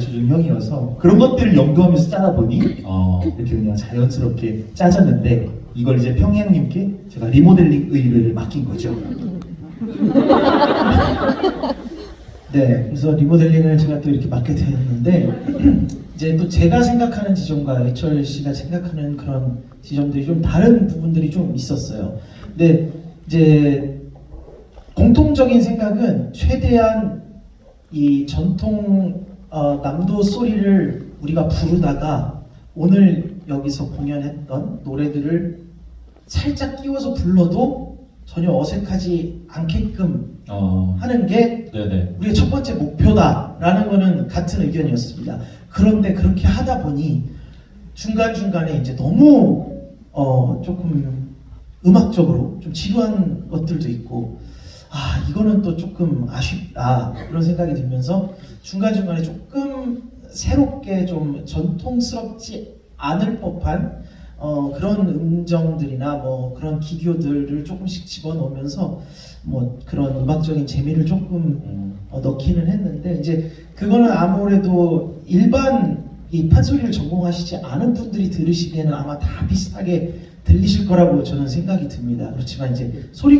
가르쳐 준 형이어서 그런 것들을 연구하면서 짜다 보니 어, 이렇게 그냥 자연스럽게 짜졌는데 이걸 이제 평양님께 제가 리모델링 의뢰를 맡긴 거죠. 네, 그래서 리모델링을 제가 또 이렇게 맡게 되었는데 이제 또 제가 생각하는 지점과 해철 씨가 생각하는 그런 지점들이 좀 다른 부분들이 좀 있었어요. 근데 이제 공통적인 생각은 최대한 이 전통 어, 남도 소리를 우리가 부르다가 오늘 여기서 공연했던 노래들을 살짝 끼워서 불러도 전혀 어색하지 않게끔 어, 하는 게 네네. 우리의 첫 번째 목표다라는 거는 같은 의견이었습니다. 그런데 그렇게 하다 보니 중간 중간에 이제 너무 어 조금 음악적으로 좀 지루한 것들도 있고 아 이거는 또 조금 아쉽다 그런 생각이 들면서 중간 중간에 조금 새롭게 좀 전통스럽지 않을 법한 어, 그런 음정들이나 뭐 그런 기교들을 조금씩 집어넣으면서 뭐 그런 음악적인 재미를 조금 음, 어, 넣기는 했는데 이제 그거는 아무래도 일반 이 판소리를 전공하시지 않은 분들이 들으시기에는 아마 다 비슷하게 들리실 거라고 저는 생각이 듭니다. 그렇지만 이제 소리